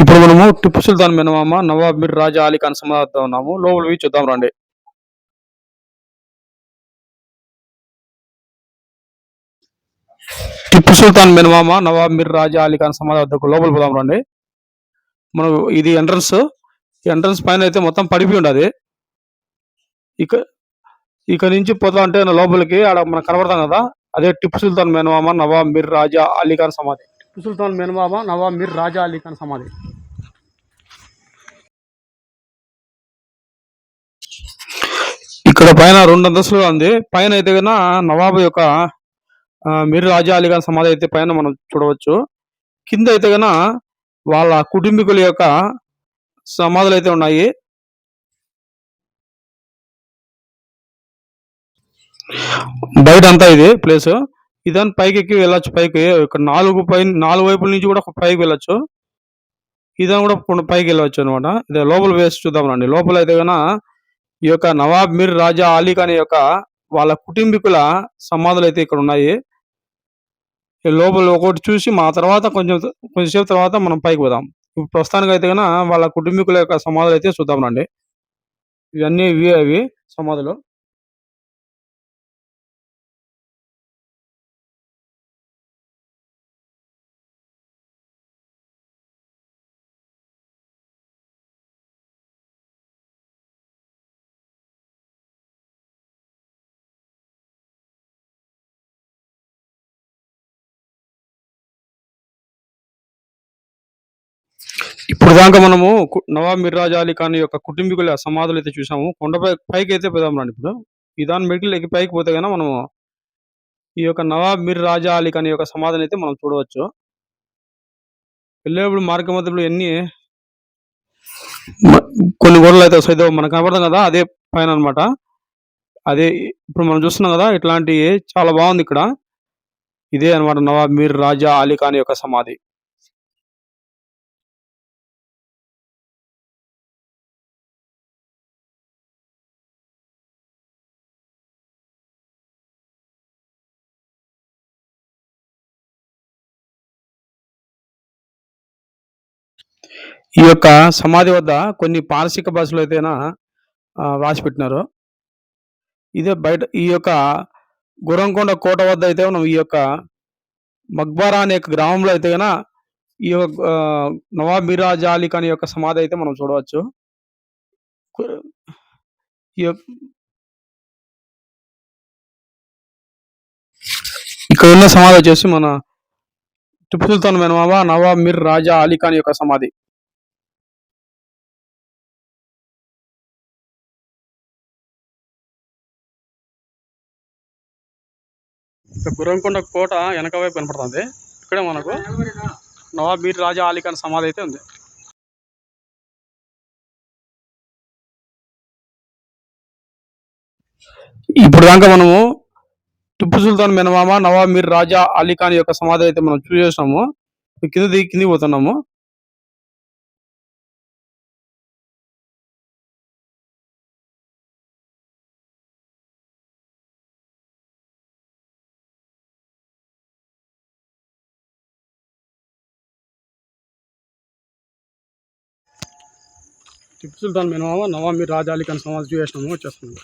ఇప్పుడు మనము టిప్పు సుల్తాన్ మినమామ నవాబ్ మీర్ రాజా అలీ ఖాన్ సమాధితో ఉన్నాము. లోపల పోయి చూద్దాం రండి. టిప్పు సుల్తాన్ మినమామ నవాబ్ మీర్ రాజా అలీ ఖాన్ సమాధి వద్దకు లోపల పోదాం రండి. మనం ఇది ఎంట్రన్స్ ఎంట్రన్స్ పైన అయితే మొత్తం పడిపోయి ఉండదు. ఇక ఇక్కడ నుంచి పోతా అంటే లోపలికి ఆడ మనకు కనబడతాం కదా. అదే టిప్పు సుల్తాన్ మినమామ నవాబ్ మీర్ రాజా అలీ ఖాన్ సమాధి సుల్తాన్ మెనమామ నవాబ్ మీర్ రాజా అలీ ఖాన్ సమాధి. ఇక్కడ పైన రెండు అంతస్తులు ఉంది. పైన అయితే కన్నా నవాబు యొక్క మీర్ రాజా అలీ ఖాన్ సమాధి అయితే పైన మనం చూడవచ్చు. కింద అయితే కన్నా వాళ్ళ కుటుంబీకుల యొక్క సమాధులు అయితే ఉన్నాయి. బయట అంతా ఇది ప్లేస్. ఇదని పైకి ఎక్కి వెళ్ళొచ్చు పైకి. ఇక్కడ నాలుగు పై నాలుగు వైపుల నుంచి కూడా పైకి వెళ్ళొచ్చు. ఇదని కూడా కొన్ని పైకి వెళ్ళవచ్చు అనమాట ఇదే లోపల వేసి చూద్దాం రండి. లోపల అయితే కన్నా ఈ యొక్క నవాబ్ మీర్ రాజా అలీ ఖాన్ యొక్క వాళ్ళ కుటుంబీకుల సమాధులు అయితే ఇక్కడ ఉన్నాయి. ఈ లోపల ఒకటి చూసి మా తర్వాత కొంచెం కొంచెంసేపు తర్వాత మనం పైకి పోదాం. ఇప్పుడు ప్రస్తుతానికి అయితే కన్నా వాళ్ళ కుటుంబీకుల యొక్క సమాధులు అయితే చూద్దాం రండి. ఇవన్నీ ఇవి అవి సమాధులు. ఇప్పుడు దాకా మనము నవాబ్ మిర్రాజ్ అలీ ఖాన్ యొక్క కుటుంబీకుల సమాధులు అయితే చూసాము. కొండపై పైకి అయితే పోదాం రండి ఇప్పుడు. ఈ దాని మెడికల్ ఎక్కి పైకి పోతే కనుక మనము ఈ యొక్క నవాబ్ మిర్ రాజా అలీ ఖాన్ యొక్క సమాధిని అయితే మనం చూడవచ్చు. వెళ్ళేప్పుడు మార్గ మధ్యలో ఎన్ని కొన్ని గోడలు అయితే వస్తాయి మనకు కనపడతాం కదా అదే పైన అన్నమాట అదే ఇప్పుడు మనం చూస్తున్నాం కదా ఇట్లాంటి చాలా బాగుంది ఇక్కడ. ఇదే అన్నమాట నవాబ్ మీర్ రాజా అలీ ఖాన్ యొక్క సమాధి. ఈ యొక్క సమాధి వద్ద కొన్ని పారసిక భాషలు అయితేనా రాసి పెట్టినారు ఇదే బయట ఈ యొక్క గురంకొండ కోట వద్ద అయితే మనం ఈ యొక్క మక్బారా అనే గ్రామంలో అయితే గన ఈ యొక్క నవాబ్ మిరాజ్ అలీ ఖాన్ యొక్క సమాధి అయితే మనం చూడవచ్చు. ఈ యొక్క ఇక్కడ ఉన్న సమాధి వచ్చేసి మన టిప్పు సుల్తాన్ మెనమామ నవాబ్ మిర్ రాజా అలీ ఖాన్ యొక్క సమాధి. ఇక్కడ గురంకొండ కోట వెనక వైపు కనపడుతుంది ఇక్కడే మనకు నవాబ్ మీర్ రాజా అలీ ఖాన్ సమాధి అయితే ఉంది. ఇప్పుడు దాకా మనము టిప్పు సుల్తాన్ మెనమామ నవాబ్ మీర్ రాజా అలీ ఖాన్ యొక్క సమాధి అయితే మనం చూసేసినాము. కింద దిగి కింది పోతున్నాము. టిప్పు సుల్తాన్ మెనమామ నవాబ్ మీర్ రాజా అలీ ఖాన్ సమాధి చూసేసినాము వచ్చేస్తున్నాము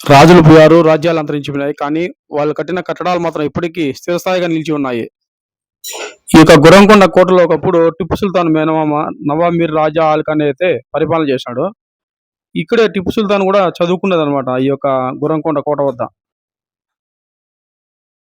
రాజులు పోయారు రాజ్యాలు అంతరించిపోయినాయి. కానీ వాళ్ళు కట్టిన కట్టడాలు మాత్రం ఇప్పటికీ స్థిరస్థాయిగా నిలిచి ఉన్నాయి. ఈ యొక్క గురంకొండ కోటలో ఒకప్పుడు టిప్పు సుల్తాన్ మేనమామ నవామీర్ రాజా ఆల్ అయితే పరిపాలన చేశాడు. ఇక్కడే టిప్పు సుల్తాన్ కూడా చదువుకున్నది అనమాట ఈ యొక్క గురంకొండ కోట వద్ద.